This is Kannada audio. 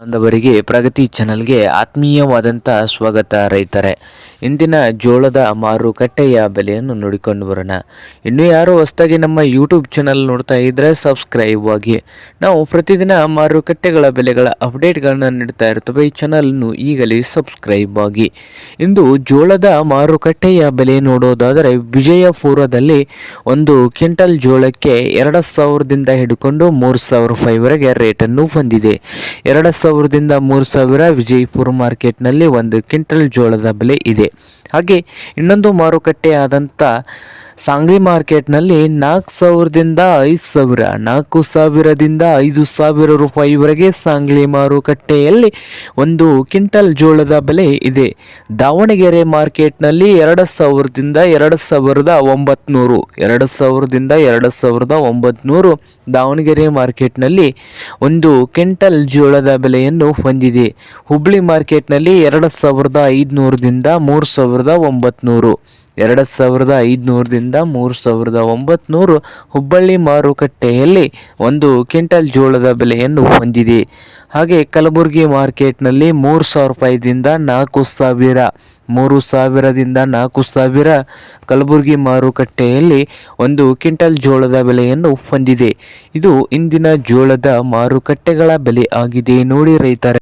ಬಾಂಧವರಿಗೆ ಪ್ರಗತಿ ಚಾನಲ್ಗೆ ಆತ್ಮೀಯವಾದಂಥ ಸ್ವಾಗತ ರೈತರೆ. ಇಂದಿನ ಜೋಳದ ಮಾರುಕಟ್ಟೆಯ ಬೆಲೆಯನ್ನು ನೋಡಿಕೊಂಡು ಬರೋಣ. ಇನ್ನು ಯಾರು ಹೊಸದಾಗಿ ನಮ್ಮ ಯೂಟ್ಯೂಬ್ ಚಾನಲ್ ನೋಡ್ತಾ ಇದ್ದರೆ ಸಬ್ಸ್ಕ್ರೈಬ್ ಆಗಿ. ನಾವು ಪ್ರತಿದಿನ ಮಾರುಕಟ್ಟೆಗಳ ಬೆಲೆಗಳ ಅಪ್ಡೇಟ್ಗಳನ್ನು ನೀಡ್ತಾ ಇರ್ತವೆ. ಈ ಚಾನಲ್ನು ಈಗಲೇ ಸಬ್ಸ್ಕ್ರೈಬ್ ಆಗಿ. ಇಂದು ಜೋಳದ ಮಾರುಕಟ್ಟೆಯ ಬೆಲೆ ನೋಡೋದಾದರೆ ವಿಜಯಪುರದಲ್ಲಿ ಒಂದು ಕ್ವಿಂಟಲ್ ಜೋಳಕ್ಕೆ ಎರಡು ಸಾವಿರದಿಂದ ಹಿಡ್ಕೊಂಡು ಮೂರು ಸಾವಿರ ರೂಪಾಯಿವರೆಗೆ ರೇಟನ್ನು ಹೊಂದಿದೆ ಎರಡು ಸಾವಿರದಿಂದ ಮೂರು ಸಾವಿರ ವಿಜಯಪುರ ಮಾರ್ಕೆಟ್ನಲ್ಲಿ ಒಂದು ಕ್ವಿಂಟಲ್ ಜೋಳದ ಬೆಲೆ ಇದೆ. ಹಾಗೆ ಇನ್ನೊಂದು ಮಾರುಕಟ್ಟೆ ಆದಂಥ ಸಾಂಗ್ಲಿ ಮಾರ್ಕೆಟ್ನಲ್ಲಿ ನಾಲ್ಕು ಸಾವಿರದಿಂದ ಐದು ಸಾವಿರ, ನಾಲ್ಕು ಸಾವಿರದಿಂದ ಐದು ಸಾವಿರ ರೂಪಾಯಿವರೆಗೆ ಸಾಂಗ್ಲಿ ಮಾರುಕಟ್ಟೆಯಲ್ಲಿ ಒಂದು ಕ್ವಿಂಟಲ್ ಜೋಳದ ಬೆಲೆ ಇದೆ. ದಾವಣಗೆರೆ ಮಾರ್ಕೆಟ್ನಲ್ಲಿ ಎರಡು ಸಾವಿರದಿಂದ ಎರಡು ಸಾವಿರದ ಒಂಬತ್ನೂರು, ಎರಡು ಸಾವಿರದಿಂದ ಎರಡು ಸಾವಿರದ ಒಂಬತ್ನೂರು ದಾವಣಗೆರೆ ಮಾರ್ಕೆಟ್ನಲ್ಲಿ ಒಂದು ಕ್ವಿಂಟಲ್ ಜೋಳದ ಬೆಲೆಯನ್ನು ಹೊಂದಿದೆ. ಹುಬ್ಬಳ್ಳಿ ಮಾರ್ಕೆಟ್ನಲ್ಲಿ ಎರಡು ಸಾವಿರದ ಐದುನೂರದಿಂದ ಮೂರು ಸಾವಿರದ ಒಂಬತ್ನೂರು. ಎರಡು ಸಾವಿರದ ಐದುನೂರದಿಂದ ಮೂರು ಸಾವಿರದ ಒಂಬತ್ನೂರು ಹುಬ್ಬಳ್ಳಿ ಮಾರುಕಟ್ಟೆಯಲ್ಲಿ ಒಂದು ಕ್ವಿಂಟಲ್ ಜೋಳದ ಬೆಲೆಯನ್ನು ಹೊಂದಿದೆ. ಹಾಗೆ ಕಲಬುರಗಿ ಮಾರ್ಕೆಟ್ನಲ್ಲಿ ಮೂರು ಸಾವಿರ ರೂಪಾಯಿದಿಂದ ನಾಲ್ಕು ಸಾವಿರ, ಮೂರು ಸಾವಿರದಿಂದ ನಾಲ್ಕು ಸಾವಿರ ಕಲಬುರಗಿ ಮಾರುಕಟ್ಟೆಯಲ್ಲಿ ಒಂದು ಕ್ವಿಂಟಲ್ ಜೋಳದ ಬೆಲೆಯನ್ನು ಹೊಂದಿದೆ. ಇದು ಇಂದಿನ ಜೋಳದ ಮಾರುಕಟ್ಟೆಗಳ ಬೆಲೆ ಆಗಿದೆ. ನೋಡಿ ರೈತರ.